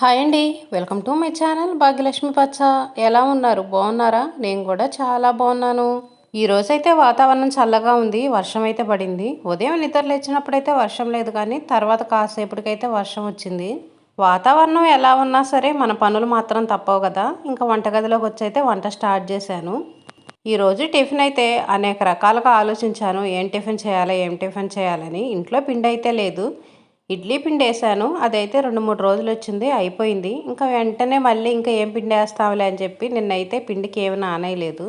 Hi అండి. Welcome to my channel Bhagyalakshmi పచ్చ. ఎలా ఉన్నారు? బాగున్నారా? నేను కూడా చాలా బాగున్నాను. ఈ రోజైతే వాతావరణం చల్లగా ఉంది. వర్షం అయితే పడింది. ఉదయం నిద్ర లేచినప్పుడైతే వర్షం లేదు కానీ తర్వాత కాసేపటికైతే వర్షం వచ్చింది. వాతావరణం ఎలా ఉన్నా సరే మన పనులు మాత్రం తప్పవు కదా. ఇంకా వంటగదిలోకి వచ్చి అయితే వంట స్టార్ట్ చేశాను. ఈరోజు టిఫిన్ అయితే అనేక రకాలుగా ఆలోచించాను. ఏం టిఫిన్ చేయాలి? ఏం టిఫిన్ చేయాలని. ఇంట్లో పిండి అయితే లేదు. ఇడ్లీ పిండి వేసాను అదైతే రెండు మూడు రోజులు వచ్చింది అయిపోయింది. ఇంకా వెంటనే మళ్ళీ ఇంకా ఏం పిండి వేస్తావులే అని చెప్పి నిన్నైతే పిండికి ఏమి నానేయలేదు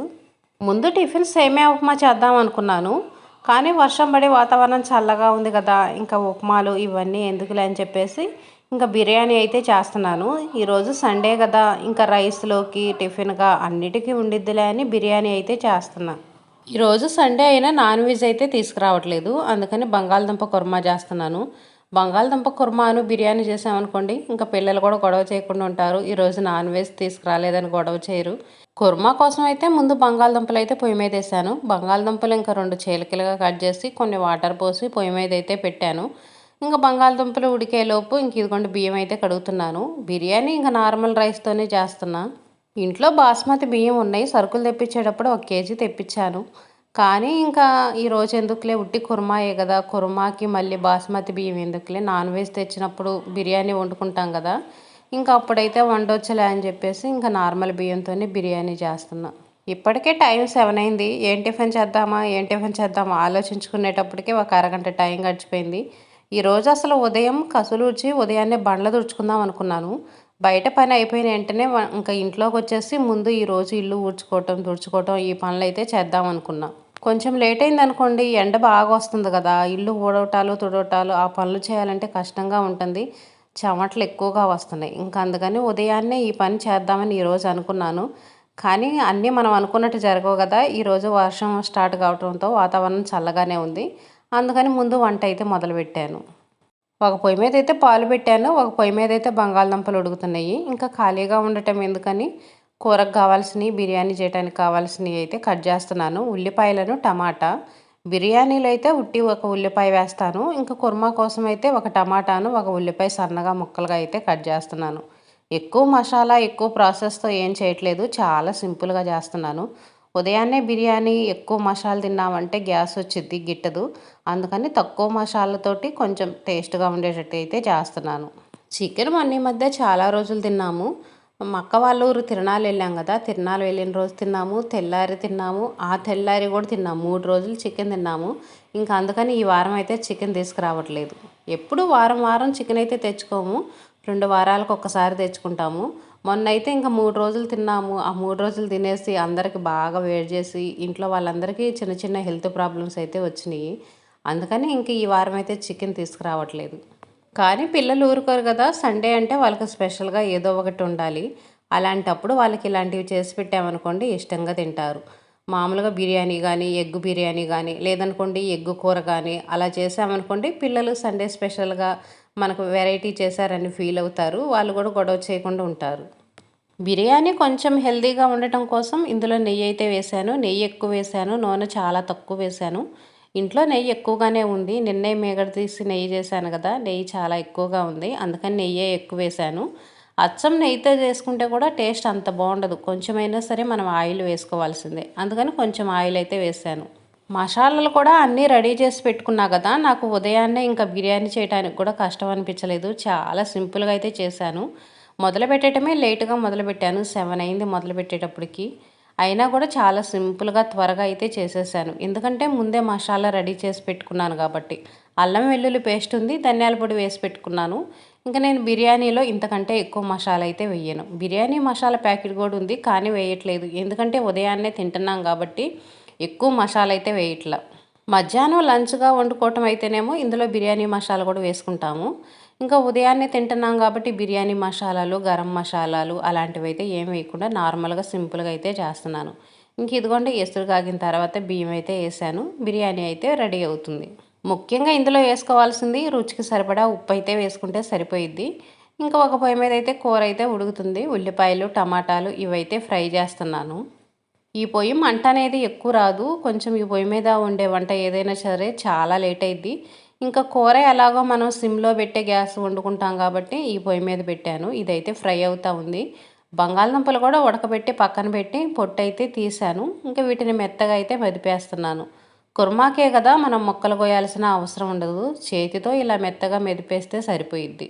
ముందు టిఫిన్ సేమే ఉప్మా చేద్దాం అనుకున్నాను. కానీ వర్షం పడి వాతావరణం చల్లగా ఉంది కదా ఇంకా ఉప్మాలు ఇవన్నీ ఎందుకులే అని చెప్పేసి ఇంకా బిర్యానీ అయితే చేస్తున్నాను. ఈరోజు సండే కదా ఇంకా రైస్లోకి టిఫిన్గా అన్నిటికీ ఉండిద్దిలే అని బిర్యానీ అయితే చేస్తున్నా. ఈరోజు సండే అయినా నాన్ వెజ్ అయితే తీసుకురావట్లేదు. అందుకని బంగాళదుంప కుర్మా చేస్తున్నాను. బంగాళదుంప కుర్మాను బిర్యానీ చేసామనుకోండి ఇంకా పిల్లలు కూడా గొడవ చేయకుండా ఉంటారు. ఈరోజు నాన్ వెజ్ తీసుకురాలేదని గొడవ చేయరు. కుర్మా కోసం అయితే ముందు బంగాళదుంపలు అయితే పొయ్యి మీద వేసాను. బంగాళదుంపలు ఇంకా రెండు చీలికలుగా కట్ చేసి కొన్ని వాటర్ పోసి పొయ్యి మీద అయితే పెట్టాను. ఇంకా బంగాళదుంపలు ఉడికేలోపు ఇంక ఇదిగోండి బియ్యం అయితే కడుగుతున్నాను. బిర్యానీ ఇంకా నార్మల్ రైస్తోనే చేస్తున్నా. ఇంట్లో బాస్మతి బియ్యం ఉన్నాయి సరుకులు తెప్పించేటప్పుడు ఒక కేజీ తెప్పించాను. కానీ ఇంకా ఈరోజు ఎందుకులే? ఉట్టి కుర్మాయే కదా. కుర్మాకి మళ్ళీ బాస్మతి బియ్యం ఎందుకులే? నాన్ వెజ్ తెచ్చినప్పుడు బిర్యానీ వండుకుంటాం కదా. ఇంకా అప్పుడైతే వండొచ్చులే అని చెప్పేసి ఇంకా నార్మల్ బియ్యంతో బిర్యానీ చేస్తున్నా. ఇప్పటికే టైం సెవెన్ అయింది. ఏం టిఫిన్ చేద్దామా? ఏం టిఫిన్ చేద్దామా? ఆలోచించుకునేటప్పటికే ఒక అరగంట టైం గడిచిపోయింది. ఈరోజు అసలు ఉదయం కసులూర్చి ఉదయాన్నే బండ్ల తుడుచుకుందాం అనుకున్నాను. బయట పని అయిపోయిన వెంటనే ఇంకా ఇంట్లోకి వచ్చేసి ముందు ఈరోజు ఇల్లు ఊడ్చుకోవటం తుడుచుకోవటం ఈ పనులు అయితే చేద్దాం అనుకున్నా. కొంచెం లేట్ అయింది అనుకోండి ఎండ బాగా వస్తుంది కదా ఇల్లు ఊడవటాలు తుడవటాలు ఆ పనులు చేయాలంటే కష్టంగా ఉంటుంది. చెమటలు ఎక్కువగా వస్తున్నాయి. ఇంకా అందుకని ఉదయాన్నే ఈ పని చేద్దామని ఈరోజు అనుకున్నాను. కానీ అన్నీ మనం అనుకున్నట్టు జరగవు కదా ఈరోజు వర్షం స్టార్ట్ కావడంతో వాతావరణం చల్లగానే ఉంది. అందుకని ముందు వంట అయితే మొదలుపెట్టాను. ఒక పొయ్యి మీద అయితే పాలు పెట్టాను ఒక పొయ్యి మీద అయితే బంగాళదుంపలు ఉడుకుతున్నాయి. ఇంకా ఖాళీగా ఉండటం ఎందుకని కూరకు కావాల్సినవి బిర్యానీ చేయడానికి కావాల్సినవి అయితే కట్ చేస్తున్నాను. ఉల్లిపాయలను టమాటా బిర్యానీలో అయితే ఉట్టి ఒక ఉల్లిపాయ వేస్తాను. ఇంకా కుర్మా కోసం అయితే ఒక టమాటాను ఒక ఉల్లిపాయ సన్నగా ముక్కలుగా అయితే కట్ చేస్తున్నాను. ఎక్కువ మసాలా ఎక్కువ ప్రాసెస్తో ఏం చేయట్లేదు. చాలా సింపుల్గా చేస్తున్నాను. ఉదయాన్నే బిర్యానీ ఎక్కువ మసాలా తిన్నామంటే గ్యాస్ వచ్చింది గిట్టదు. అందుకని తక్కువ మసాలాతోటి కొంచెం టేస్ట్గా ఉండేటట్టు అయితే చేస్తున్నాను. చికెన్ మొన్న మధ్య చాలా రోజులు తిన్నాము. మా అక్క వాళ్ళ ఊరు తిరణాలు వెళ్ళాం కదా తిరణాలు వెళ్ళిన రోజు తిన్నాము తెల్లారి తిన్నాము ఆ తెల్లారి కూడా తిన్నాము మూడు రోజులు చికెన్ తిన్నాము. ఇంకా అందుకని ఈ వారం అయితే చికెన్ తీసుకురావట్లేదు. ఎప్పుడు వారం వారం చికెన్ అయితే తెచ్చుకోము. రెండు వారాలకు ఒక్కసారి తెచ్చుకుంటాము. మొన్న అయితే ఇంకా మూడు రోజులు తిన్నాము. ఆ మూడు రోజులు తినేసి అందరికి బాగా వేడి చేసి ఇంట్లో వాళ్ళందరికీ చిన్న చిన్న హెల్త్ ప్రాబ్లమ్స్ అయితే వచ్చినాయి. అందుకని ఇంక ఈ వారం అయితే చికెన్ తీసుకురావట్లేదు. కానీ పిల్లలు ఊరుకోరు కదా సండే అంటే వాళ్ళకి స్పెషల్గా ఏదో ఒకటి ఉండాలి. అలాంటప్పుడు వాళ్ళకి ఇలాంటివి చేసి పెట్టామనుకోండి ఇష్టంగా తింటారు. మామూలుగా బిర్యానీ కానీ ఎగ్ బిర్యానీ కానీ లేదనుకోండి ఎగ్ కూర కానీ అలా చేసామనుకోండి పిల్లలు సండే స్పెషల్గా మనకు వెరైటీ చేశారని ఫీల్ అవుతారు. వాళ్ళు కూడా గొడవ చేయకుండా ఉంటారు. బిర్యానీ కొంచెం హెల్తీగా ఉండటం కోసం ఇందులో నెయ్యి అయితే వేశాను. నెయ్యి ఎక్కువ వేశాను. నూనె చాలా తక్కువ వేశాను. ఇంట్లో నెయ్యి ఎక్కువగానే ఉంది. నిన్నే మేగడ తీసి నెయ్యి చేశాను కదా నెయ్యి చాలా ఎక్కువగా ఉంది. అందుకని నెయ్యే ఎక్కువ వేశాను. అచ్చం నెయ్యితో చేసుకుంటే కూడా టేస్ట్ అంత బాగుండదు. కొంచెమైనా సరే మనం ఆయిల్ వేసుకోవాల్సిందే. అందుకని కొంచెం ఆయిల్ అయితే వేసాను మసాలాలు కూడా అన్నీ రెడీ చేసి పెట్టుకున్నా కదా నాకు ఉదయాన్నే ఇంకా బిర్యానీ చేయడానికి కూడా కష్టం అనిపించలేదు. చాలా సింపుల్గా అయితే చేశాను. మొదలు పెట్టడమే లేటుగా మొదలుపెట్టాను సెవెన్ అయింది మొదలు పెట్టేటప్పటికి. అయినా కూడా చాలా సింపుల్గా త్వరగా అయితే చేసేసాను. ఎందుకంటే ముందే మసాలా రెడీ చేసి పెట్టుకున్నాను కాబట్టి. అల్లం వెల్లుల్లి పేస్ట్ ఉంది ధనియాల పొడి వేసి పెట్టుకున్నాను. ఇంకా నేను బిర్యానీలో ఇంతకంటే ఎక్కువ మసాలా అయితే వేయను. బిర్యానీ మసాలా ప్యాకెట్ కూడా ఉంది కానీ వేయట్లేదు. ఎందుకంటే ఉదయాన్నే తింటున్నాం కాబట్టి ఎక్కువ మసాలా అయితే వేయట్లా. మధ్యాహ్నం లంచ్గా వండుకోవటం అయితేనేమో ఇందులో బిర్యానీ మసాలా కూడా వేసుకుంటాము. ఇంకా ఉదయాన్నే తింటున్నాం కాబట్టి బిర్యానీ మసాలాలు గరం మసాలాలు అలాంటివి అయితే ఏం వేయకుండా నార్మల్గా సింపుల్గా అయితే చేస్తున్నాను. ఇంక ఇదిగోండి ఎసురు కాగిన తర్వాత బియ్యం అయితే వేసాను. బిర్యానీ అయితే రెడీ అవుతుంది. ముఖ్యంగా ఇందులో వేసుకోవాల్సింది రుచికి సరిపడా ఉప్పు అయితే వేసుకుంటే సరిపోయిద్ది. ఇంకా ఒక పొయ్యి మీద అయితే కూర అయితే ఉడుకుతుంది. ఉల్లిపాయలు టమాటాలు ఇవైతే ఫ్రై చేస్తున్నాను. ఈ పొయ్యి మంట అనేది ఎక్కువ రాదు. కొంచెం ఈ పొయ్యి మీద ఉండే వంట ఏదైనా సరే చాలా లేట్ అయింది ఇంకా కూర ఎలాగో మనం సిమ్లో పెట్టే గ్యాస్ వండుకుంటాం కాబట్టి ఈ పొయ్యి మీద పెట్టాను. ఇదైతే ఫ్రై అవుతూ ఉంది. బంగాళదుంపలు కూడా ఉడకబెట్టి పక్కన పెట్టి పొట్టు అయితే తీసాను. ఇంకా వీటిని మెత్తగా అయితే మెదిపేస్తున్నాను. కుర్మాకే కదా మనం మొక్కలు కోయాల్సిన అవసరం ఉండదు. చేతితో ఇలా మెత్తగా మెదిపేస్తే సరిపోయిద్ది.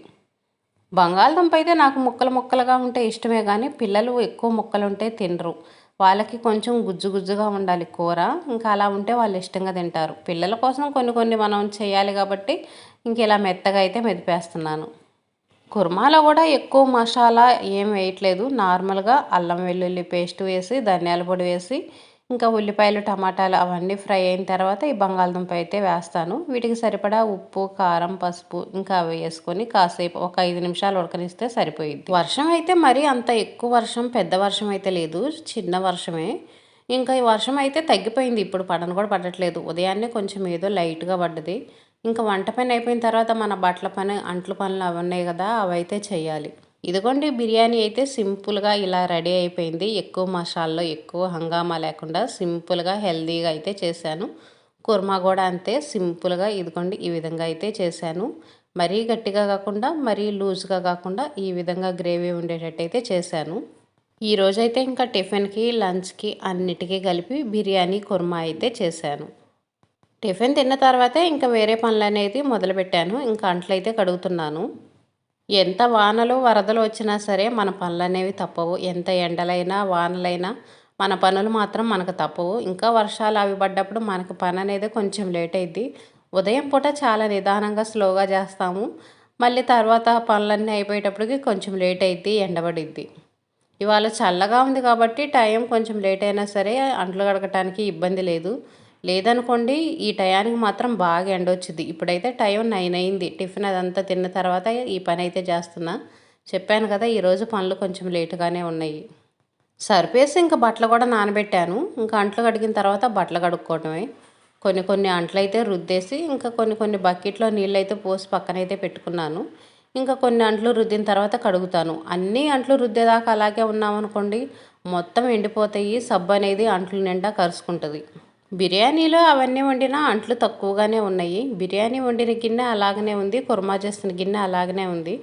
బంగాళదుంప అయితే నాకు ముక్కలు ముక్కలుగా ఉంటే ఇష్టమే కానీ పిల్లలు ఎక్కువ ముక్కలు ఉంటే తినరు. వాళ్ళకి కొంచెం గుజ్జు గుజ్జుగా ఉండాలి కూర. ఇంకా అలా ఉంటే వాళ్ళు ఇష్టంగా తింటారు. పిల్లల కోసం కొన్ని కొన్ని మనం చేయాలి కాబట్టి ఇంక ఇలా మెత్తగా అయితే మెదిపేస్తున్నాను. కుర్మాలో కూడా ఎక్కువ మసాలా ఏం వేయట్లేదు. నార్మల్గా అల్లం వెల్లుల్లి పేస్ట్ వేసి ధనియాల పొడి వేసి ఇంకా ఉల్లిపాయలు టమాటాలు అవన్నీ ఫ్రై అయిన తర్వాత ఈ బంగాళదుంప అయితే వేస్తాను. వీటికి సరిపడా ఉప్పు కారం పసుపు ఇంకా అవి వేసుకొని కాసేపు ఒక ఐదు నిమిషాలు ఉడకనిస్తే సరిపోయింది వర్షం అయితే మరీ అంత ఎక్కువ వర్షం పెద్ద వర్షం అయితే లేదు చిన్న వర్షమే. ఇంకా ఈ వర్షం అయితే తగ్గిపోయింది ఇప్పుడు పడను కూడా పడట్లేదు. ఉదయాన్నే కొంచెం ఏదో లైట్గా పడ్డది. ఇంకా వంట పని అయిపోయిన తర్వాత మన బట్టల పని అంట్ల పనులు అవి ఉన్నాయి కదా అవి అయితే చేయాలి ఇదిగోండి బిర్యానీ అయితే సింపుల్గా ఇలా రెడీ అయిపోయింది. ఎక్కువ మసాల్లో ఎక్కువ హంగామా లేకుండా సింపుల్గా హెల్తీగా అయితే చేశాను. కుర్మా కూడా అంతే సింపుల్గా ఇదిగోండి ఈ విధంగా అయితే చేశాను. మరీ గట్టిగా కాకుండా మరీ లూజ్గా కాకుండా ఈ విధంగా గ్రేవీ ఉండేటట్టు అయితే చేశాను. ఈరోజైతే ఇంకా టిఫిన్కి లంచ్కి అన్నిటికీ కలిపి బిర్యానీ కుర్మా అయితే చేశాను. టిఫిన్ తిన్న తర్వాతే ఇంకా వేరే పనులు అనేది మొదలుపెట్టాను. ఇంకా అంట్లయితే కడుగుతున్నాను. ఎంత వానలు వరదలు వచ్చినా సరే మన పనులు అనేవి తప్పవు. ఎంత ఎండలైనా వానలైనా మన పనులు మాత్రం మనకు తప్పవు. ఇంకా వర్షాలు అవి పడ్డప్పుడు మనకు పని అనేది కొంచెం లేట్ అయింది ఉదయం పూట చాలా నిదానంగా స్లోగా చేస్తాము. మళ్ళీ తర్వాత పనులన్నీ అయిపోయేటప్పటికి కొంచెం లేట్ అయింది ఎండబడిద్ది. ఇవాళ చల్లగా ఉంది కాబట్టి టైం కొంచెం లేట్ అయినా సరే అంట్లు కడగటానికి ఇబ్బంది లేదు. లేదనుకోండి ఈ టయానికి మాత్రం బాగా ఎండొచ్చుద్ది ఇప్పుడైతే టైం నైన్ అయింది. టిఫిన్ అదంతా తిన్న తర్వాత ఈ పని అయితే చేస్తున్నా. చెప్పాను కదా ఈరోజు పనులు కొంచెం లేటుగానే ఉన్నాయి. సర్పేసి ఇంకా బట్టలు కూడా నానబెట్టాను. ఇంకా అంట్లు కడిగిన తర్వాత బట్టలు కడుక్కోవటమే. కొన్ని కొన్ని అంట్లు అయితే రుద్దేసి ఇంకా కొన్ని కొన్ని బకెట్లో నీళ్ళు అయితే పోసి పక్కనైతే పెట్టుకున్నాను. ఇంకా కొన్ని అంట్లు రుద్దిన తర్వాత కడుగుతాను. అన్నీ అంట్లు రుద్దేదాకా అలాగే ఉన్నామనుకోండి మొత్తం ఎండిపోతాయి. సబ్బు అనేది అంట్లు నిండా కరుసుకుంటుంది. బిర్యానీలో అవన్నీ వండినా అంట్లు తక్కువగానే ఉన్నాయి. బిర్యానీ వండిన గిన్నె అలాగనే ఉంది. కుర్మా చేసిన గిన్నె అలాగనే ఉంది.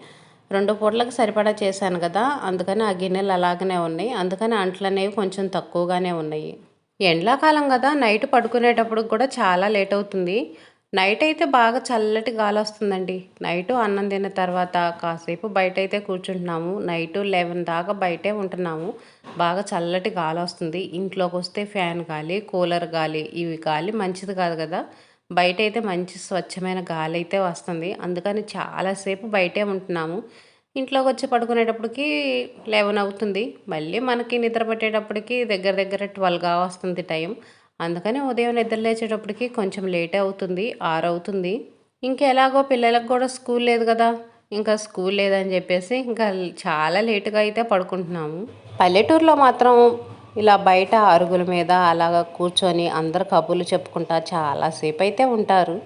రెండు పూటలకు సరిపడా చేశాను కదా అందుకని ఆ గిన్నెలు అలాగనే ఉన్నాయి. అందుకని అంట్లు అనేవి కొంచెం తక్కువగానే ఉన్నాయి. ఎండాకాలం కదా నైట్ పడుకునేటప్పుడు కూడా చాలా లేట్ అవుతుంది. నైట్ అయితే బాగా చల్లటి గాలి వస్తుందండి. నైట్ అన్నం తిన్న తర్వాత కాసేపు బయట అయితే కూర్చుంటున్నాము. నైట్ లెవెన్ దాకా బయటే ఉంటున్నాము. బాగా చల్లటి గాలి వస్తుంది. ఇంట్లోకి వస్తే ఫ్యాన్ గాలి కూలర్ గాలి ఇవి గాలి మంచిది కాదు కదా. బయట అయితే మంచి స్వచ్ఛమైన గాలి అయితే వస్తుంది. అందుకని చాలాసేపు బయటే ఉంటున్నాము. ఇంట్లోకి వచ్చి పడుకునేటప్పటికి లెవెన్ అవుతుంది. మళ్ళీ మనకి నిద్ర పట్టేటప్పటికి దగ్గర దగ్గర ట్వెల్వ్గా వస్తుంది టైం. అందుకని ఉదయం నిద్ర లేచేటప్పటికి కొంచెం లేట్ అవుతుంది ఆరు అవుతుంది. పిల్లలకు కూడా స్కూల్ లేదు కదా. ఇంకా స్కూల్ లేదని చెప్పేసి ఇంకా చాలా లేటుగా అయితే పడుకుంటున్నాము. పల్లెటూరులో మాత్రం ఇలా బయట అరుగుల మీద అలాగ కూర్చొని అందరు కబుర్లు చెప్పుకుంటా చాలాసేపు అయితే ఉంటారు.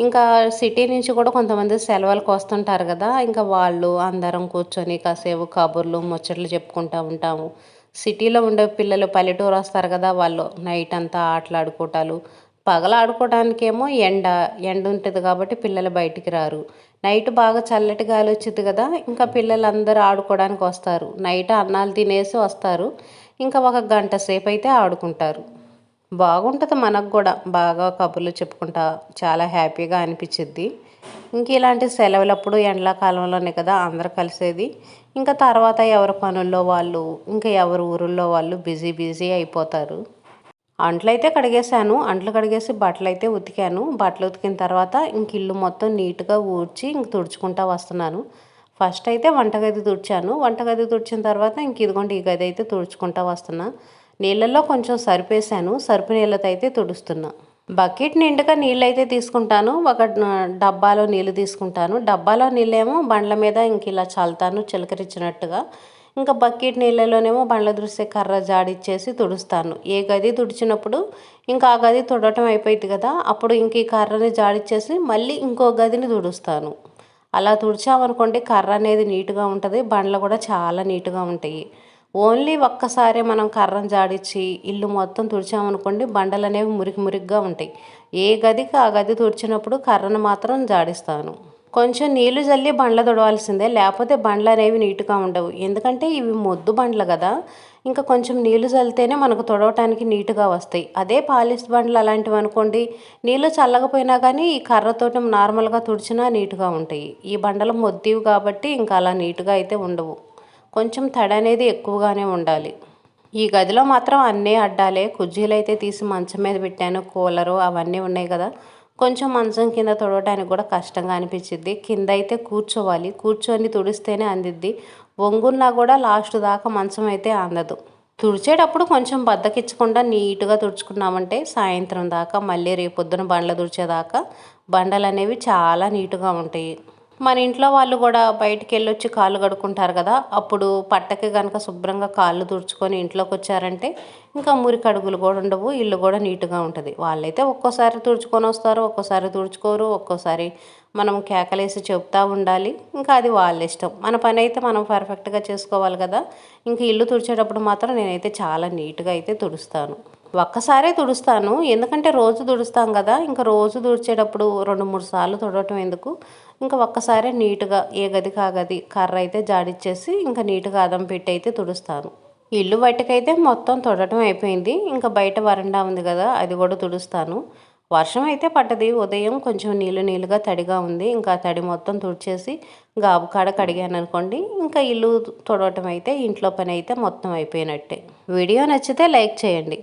ఇంకా సిటీ నుంచి కూడా కొంతమంది సెలవులకు వస్తుంటారు కదా. ఇంకా వాళ్ళు అందరం కూర్చొని కాసేపు కబుర్లు ముచ్చట్లు చెప్పుకుంటూ ఉంటాము. సిటీలో ఉండే పిల్లలు పల్లెటూరు వస్తారు కదా వాళ్ళు నైట్ అంతా ఆటలాడుకోవటాలు పగల ఆడుకోవడానికేమో ఎండ ఎండ ఉంటుంది కాబట్టి పిల్లలు బయటికి రారు. నైట్ బాగా చల్లటి గాలి వచ్చింది కదా ఇంకా పిల్లలందరూ ఆడుకోవడానికి వస్తారు. నైట్ అన్నాలు తినేసి వస్తారు. ఇంకా ఒక గంట సేపు అయితే ఆడుకుంటారు. బాగుంటుంది మనకు కూడా. బాగా కబుర్లు చెప్పుకుంటా చాలా హ్యాపీగా అనిపించిద్ది. ఇంక ఇలాంటి సెలవులప్పుడు ఎండాకాలంలోనే కదా అందరు కలిసేది. ఇంకా తర్వాత ఎవరి పనుల్లో వాళ్ళు ఇంకా ఎవరి ఊరుల్లో వాళ్ళు బిజీ బిజీ అయిపోతారు. అంట్లు అయితే కడిగేశాను అంట్లు కడిగేసి బట్టలు అయితే ఉతికాను. బట్టలు ఉతికిన తర్వాత ఇంక ఇల్లు మొత్తం నీట్గా ఊడ్చి ఇంక తుడుచుకుంటా వస్తున్నాను. ఫస్ట్ అయితే వంటగది తుడిచాను. వంటగది తుడిచిన తర్వాత ఇంక ఇదిగోండి ఈ గది అయితే తుడుచుకుంటా వస్తున్నా. నీళ్ళల్లో కొంచెం సరిపేశాను. సరుపు నీళ్ళతో అయితే తుడుస్తున్నా. బకెట్ నిండుగా నీళ్ళు అయితే తీసుకుంటాను. ఒక డబ్బాలో నీళ్ళు తీసుకుంటాను. డబ్బాలో నీళ్ళేమో బండ్ల మీద ఇంక ఇలా చల్లుతాను చిలకరించినట్టుగా ఇంకా బకెట్ నీళ్ళలోనేమో బండ్ల దృశ్య కర్ర జాడిచ్చేసి తుడుస్తాను. ఏ గది తుడిచినప్పుడు ఇంకా ఆ గది తుడటం అయిపోయింది కదా అప్పుడు ఇంక ఈ కర్రని జాడిచ్చేసి మళ్ళీ ఇంకో గదిని తుడుస్తాను. అలా తుడిచామనుకోండి కర్ర అనేది నీట్గా ఉంటుంది బండ్లు కూడా చాలా నీట్గా ఉంటాయి. ఓన్లీ ఒక్కసారి మనం కర్రను జాడిచ్చి ఇల్లు మొత్తం తుడిచామనుకోండి బండలు అనేవి మురికి మురికిగా ఉంటాయి. ఏ గదికి ఆ గది తుడిచినప్పుడు కర్రను మాత్రం జాడిస్తాను. కొంచెం నీళ్ళు జల్లి బండ్ల తుడవాల్సిందే లేకపోతే బండ్లు అనేవి నీట్గా ఉండవు. ఎందుకంటే ఇవి మొద్దు బండ్లు కదా. ఇంకా కొంచెం నీళ్ళు చల్లితేనే మనకు తుడవటానికి నీట్గా వస్తాయి. అదే పాలిష్ బండ్లు అలాంటివి అనుకోండి నీళ్ళు చల్లకపోయినా కానీ ఈ కర్రతోటి నార్మల్గా తుడిచినా నీట్గా ఉంటాయి. ఈ బండలు మొద్దివి కాబట్టి ఇంకా అలా నీట్గా అయితే ఉండవు. కొంచెం తడి అనేది ఎక్కువగానే ఉండాలి. ఈ గదిలో మాత్రం అన్నీ అడ్డాలే. కుజ్జీలు అయితే తీసి మంచం మీద పెట్టాను. కూలరు అవన్నీ ఉన్నాయి కదా. కొంచెం మంచం కింద తుడవటానికి కూడా కష్టంగా అనిపించింది కింద అయితే కూర్చోవాలి. కూర్చొని తుడిస్తేనే అందిద్ది. వంగున్నా కూడా లాస్ట్ దాకా మంచం అయితే అందదు. తుడిచేటప్పుడు కొంచెం బద్దకిచ్చకుండా నీట్గా తుడుచుకున్నామంటే సాయంత్రం దాకా మళ్ళీ రేపొద్దున బండ్లు తుడిచేదాకా బండలు అనేవి చాలా నీట్గా ఉంటాయి. మన ఇంట్లో వాళ్ళు కూడా బయటికి వెళ్ళొచ్చి కాళ్ళు కడుక్కుంటారు కదా అప్పుడు పట్టకి కనుక శుభ్రంగా కాళ్ళు తుడుచుకొని ఇంట్లోకి వచ్చారంటే ఇంకా మురికి అడుగులు కూడా ఉండవు ఇల్లు కూడా నీట్గా ఉంటుంది. వాళ్ళైతే ఒక్కోసారి తుడుచుకొని వస్తారు ఒక్కోసారి తుడుచుకోరు ఒక్కోసారి మనం కేకలేసి చెప్తా ఉండాలి. ఇంకా అది వాళ్ళ ఇష్టం. మన పని అయితే మనం పర్ఫెక్ట్గా చేసుకోవాలి కదా ఇంకా ఇల్లు తుడిచేటప్పుడు మాత్రం నేనైతే చాలా నీట్గా అయితే తుడుస్తాను. ఒక్కసారే తుడుస్తాను ఎందుకంటే రోజు తుడుస్తాం కదా ఇంకా రోజు తుడిచేటప్పుడు రెండు మూడు సార్లు తుడవటం ఎందుకు? ఇంకా ఒక్కసారి నీట్గా ఏ గది కాగది కర్ర అయితే జాడిచ్చేసి ఇంకా నీట్గా అదం పెట్టి అయితే తుడుస్తాను. ఇల్లు బయటకైతే మొత్తం తుడటం అయిపోయింది. ఇంకా బయట వరండా ఉంది కదా అది కూడా తుడుస్తాను. వర్షం అయితే పడ్డది. ఉదయం కొంచెం నీళ్ళు నీళ్ళుగా తడిగా ఉంది. ఇంకా తడి మొత్తం తుడిచేసి గాబు కాడ కడిగాను అనుకోండి. ఇంకా ఇల్లు తుడవటం అయితే ఇంట్లో పని అయితే మొత్తం అయిపోయినట్టే. వీడియో నచ్చితే లైక్ చేయండి.